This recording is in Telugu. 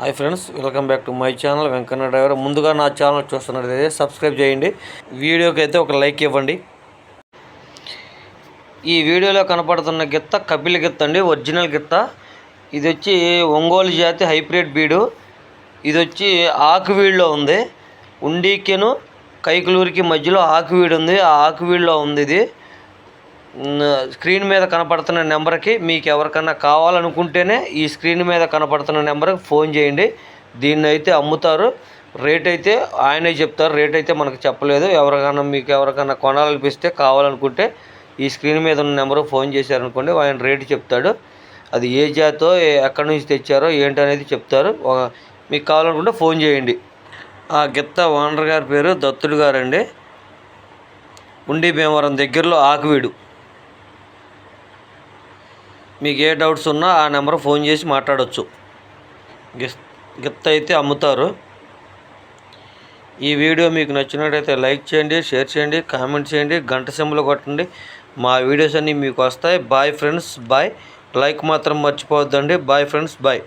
Hi friends welcome back to my channel Venkanna driver. ముందుగా నా ఛానల్ చూస్తున్నట్లయితే సబ్స్క్రైబ్ చేయండి. వీడియోకి అయితే ఒక లైక్ ఇవ్వండి. ఈ వీడియోలో కనపడుతున్న గిత్త కపిల గిత్త అండి ఒరిజినల్ గిత్త. ఇది వచ్చి ఒంగోలు జాతి హైబ్రిడ్ బీడు. ఇది వచ్చి ఆకువీడులో ఉంది. ఉండీకెను కైకులూరికి మధ్యలో ఆకువీడు ఉంది ఆ ఆకువీడులో ఉంది ఇది. స్క్రీన్ మీద కనపడుతున్న నెంబర్కి మీకు ఎవరికన్నా కావాలనుకుంటేనే ఈ స్క్రీన్ మీద కనపడుతున్న నెంబర్కి ఫోన్ చేయండి. దీన్ని అయితే అమ్ముతారు. రేట్ అయితే ఆయనే చెప్తారు. రేట్ అయితే మనకు చెప్పలేదు. ఎవరికైనా మీకు ఎవరికైనా కొనాలనిపిస్తే కావాలనుకుంటే ఈ స్క్రీన్ మీద ఉన్న నెంబర్ ఫోన్ చేశారనుకోండి. ఆయన రేటు చెప్తాడు. అది ఏ జాతో ఎక్కడి నుంచి తెచ్చారో ఏంటనేది చెప్తారు. మీకు కావాలనుకుంటే ఫోన్ చేయండి. ఆ గిత్త ఓనర్ గారి పేరు దత్తుడు గారండి. ఉండి భీమవరం దగ్గరలో ఆకువీడు. మీకు ఏ డౌట్స్ ఉన్నా ఆ నెంబర్ ఫోన్ చేసి మాట్లాడవచ్చు గిఫ్ట్ గిత్త అయితే అమ్ముతారు. ఈ వీడియో మీకు నచ్చినట్టయితే లైక్ చేయండి షేర్ చేయండి కామెంట్ చేయండి గంట సింబల్ కొట్టండి. మా వీడియోస్ అన్నీ మీకు వస్తాయి. Bye friends bye. లైక్ మాత్రం మర్చిపోవద్దండి. Bye friends bye.